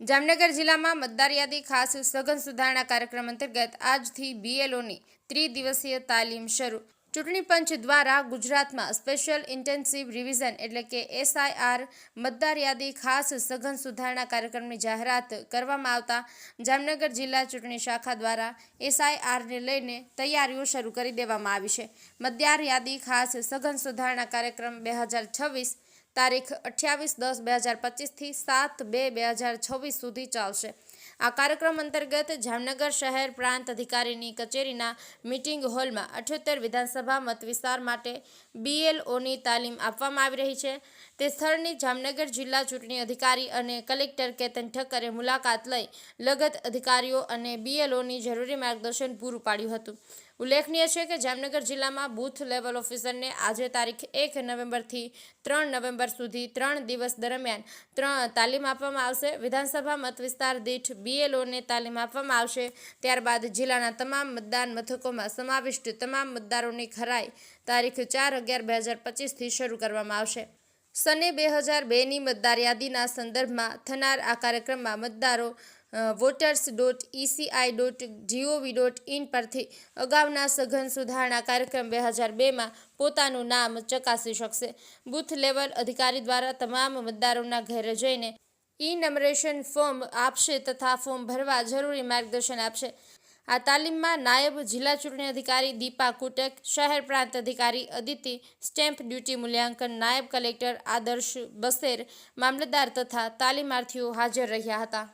જામનગર જિલ્લામાં મતદાર યાદી ખાસ સઘન સુધારણા કાર્યક્રમ અંતર્ગત આજથી બીએલઓની ત્રિદિવસીય તાલીમ શરૂ. ચૂંટણી પંચ દ્વારા ગુજરાતમાં સ્પેશિયલ ઇન્ટેન્સિવ રિવિઝન એટલે કે એસઆઈઆર મતદાર યાદી ખાસ સઘન સુધારણા કાર્યક્રમની જાહેરાત કરવામાં આવતા જામનગર જિલ્લા ચૂંટણી શાખા દ્વારા એસઆઈઆરને લઈને તૈયારીઓ શરૂ કરી દેવામાં આવી છે. મતદાર યાદી ખાસ સઘન સુધારણા કાર્યક્રમ બે હજાર છવ્વીસ તારીખ અઠ્યાવીસ દસ બે હજાર પચીસથી સાત બે બે હજાર છવ્વીસ સુધી ચાલશે. આ કાર્યક્રમ અંતર્ગત જામનગર શહેર પ્રાંત અધિકારીની કચેરીના મિટિંગ હોલમાં અઠ્યોતેર વિધાનસભા મત વિસ્તાર માટે બીએલઓની તાલીમ આપવામાં આવી રહી છે. તે સ્થળની જામનગર જિલ્લા ચૂંટણી અધિકારી અને કલેક્ટર કેતન ઠક્કરે મુલાકાત લઈ લગત અધિકારીઓ અને બીએલઓની જરૂરી માર્ગદર્શન પૂરું પાડ્યું હતું. ઉલ્લેખનીય છે કે જામનગર જિલ્લામાં બૂથ લેવલ ઓફિસરને આજે તારીખ એક નવેમ્બરથી ત્રણ નવેમ્બર સુધી ત્રણ દિવસ દરમિયાન ત્રણ તાલીમ આપવામાં આવશે. વિધાનસભા મત વિસ્તાર દીઠ બીએલઓને તાલીમ આપવામાં આવશે. ત્યારબાદ જિલ્લાના તમામ મતદાન મથકોમાં સમાવિષ્ટ તમામ મતદારોની ખરાઈ તારીખ ચાર અગિયાર બે હજાર પચીસથી શરૂ કરવામાં આવશે. સને બે હજાર બેની મતદાર યાદીના સંદર્ભમાં થનાર આ કાર્યક્રમમાં મતદારો voters dot ECI dot GOV dot in પરથી અગાઉના સઘન સુધારણા કાર્યક્રમ બે હજાર બેમાં પોતાનું નામ ચકાસી શકશે. બૂથ લેવલ અધિકારી દ્વારા તમામ મતદારોના ઘરે જઈને ઈ નમરેશન ફોર્મ આપશે તથા ફોર્મ ભરવા જરૂરી માર્ગદર્શન આપશે. આ તાલીમમાં નાયબ જિલ્લા ચૂંટણી અધિકારી દીપા કુટક, શહેર પ્રાંત અધિકારી અદિતિ, સ્ટેમ્પ ડ્યુટી મૂલ્યાંકન નાયબ કલેક્ટર આદર્શ બસેર, મામલતદાર તથા તાલીમાર્થીઓ હાજર રહ્યા હતા.